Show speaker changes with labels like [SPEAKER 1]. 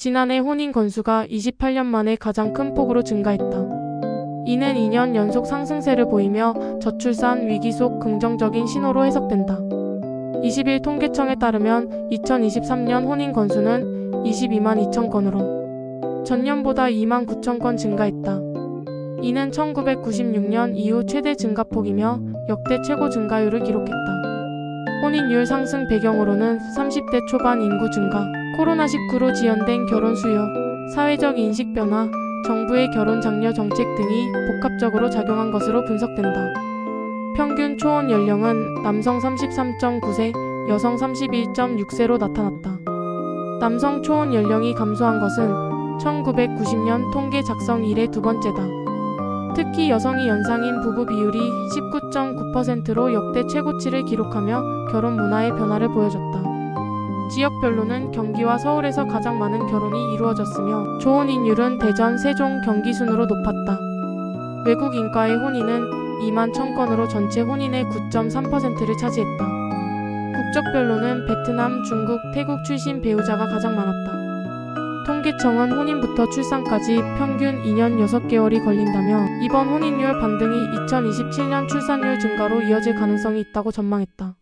[SPEAKER 1] 지난해 혼인 건수가 28년 만에 가장 큰 폭으로 증가했다. 이는 2년 연속 상승세를 보이며 저출산 위기 속 긍정적인 신호로 해석된다. 20일 통계청에 따르면 2023년 혼인 건수는 22만 2천 건으로 전년보다 2만 9천 건 증가했다. 이는 1996년 이후 최대 증가폭이며 역대 최고 증가율을 기록했다. 혼인율 상승 배경으로는 30대 초반 인구 증가, 코로나19로 지연된 결혼 수요, 사회적 인식 변화, 정부의 결혼 장려 정책 등이 복합적으로 작용한 것으로 분석된다. 평균 초혼 연령은 남성 33.9세, 여성 31.6세로 나타났다. 남성 초혼 연령이 감소한 것은 1990년 통계 작성 이래 두 번째다. 특히 여성이 연상인 부부 비율이 19.9%로 역대 최고치를 기록하며 결혼 문화의 변화를 보여줬다. 지역별로는 경기와 서울에서 가장 많은 결혼이 이루어졌으며 조혼 인율은 대전, 세종, 경기 순으로 높았다. 외국 인가의 혼인은 2만 1000건으로 전체 혼인의 9.3%를 차지했다. 국적별로는 베트남, 중국, 태국 출신 배우자가 가장 많았다. 통계청은 혼인부터 출산까지 평균 2년 6개월이 걸린다며 이번 혼인율 반등이 2027년 출산율 증가로 이어질 가능성이 있다고 전망했다.